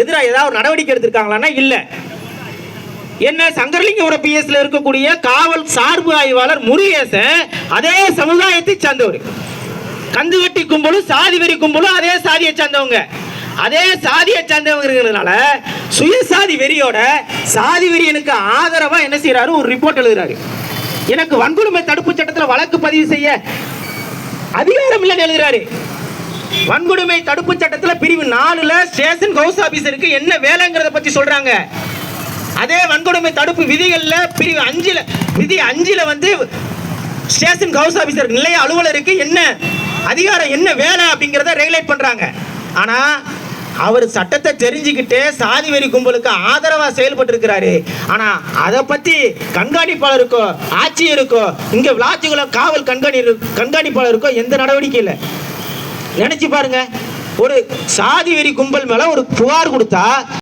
எதிராக ஏதாவது ஒரு நடவடிக்கை எடுத்திருக்காங்களான்னா இல்லை. என்ன சங்கரலிங்கபுரம் பிஎஸ்ல இருக்கக்கூடிய காவல் சார்பு ஆய்வாளர் முருகேசன் அதே சமுதாயத்தை சார்ந்தவர். கந்துவட்டி கும்பலும் சாதி வெறி கும்பலும் அதே சாதியை சார்ந்தவங்க. அதே சாதியை சார்ந்தவங்கிறதுனால சுயசாதி வெறியோட சாதி வெறியனுக்கு ஆதரவா என்ன செய்யறாரு ஒரு ரிப்போர்ட் எழுதுறாரு. எனக்கு வன்கொடுமை தடுப்பு சட்டத்தில் வழக்கு பதிவு செய்ய அதிகாரம் இல்லைன்னு எழுதுறாரு. வன்கொடுமை தடுப்பு சட்டத்தில் பிரிவு நாலுல ஸ்டேஷன் ஹவுஸ் ஆபீசருக்கு என்ன வேலைங்கிறத பத்தி சொல்றாங்க. அதே வன்கொடுமை தடுப்பு விதிகள்ல பிரிவு அஞ்சுல விதி அஞ்சுல வந்து ஸ்டேஷன் ஹவுஸ் ஆபீசர் நிலைய அலுவலருக்கு என்ன அதிகாரம் என்ன வேலை அப்படிங்கிறத ரெகுலேட் பண்றாங்க. ஆனா அவர் சட்டத்தை தெரிஞ்சுக்கிட்டு சாதி வெறி கும்பலுக்கு ஆதரவா செயல்பட்டு இருக்கிறாரு ஆனா அதை பத்தி கண்காணிப்பாளருக்கோ ஆட்சியருக்கோ இங்க விளாச்சிகளோ காவல் கண்காணி கண்காணிப்பாளருக்கோ எந்த நடவடிக்கை இல்லை. நினைச்சு பாருங்க. ஒரு சாதி வெறி கும்பல் மேல ஒரு புகார் கொடுத்தா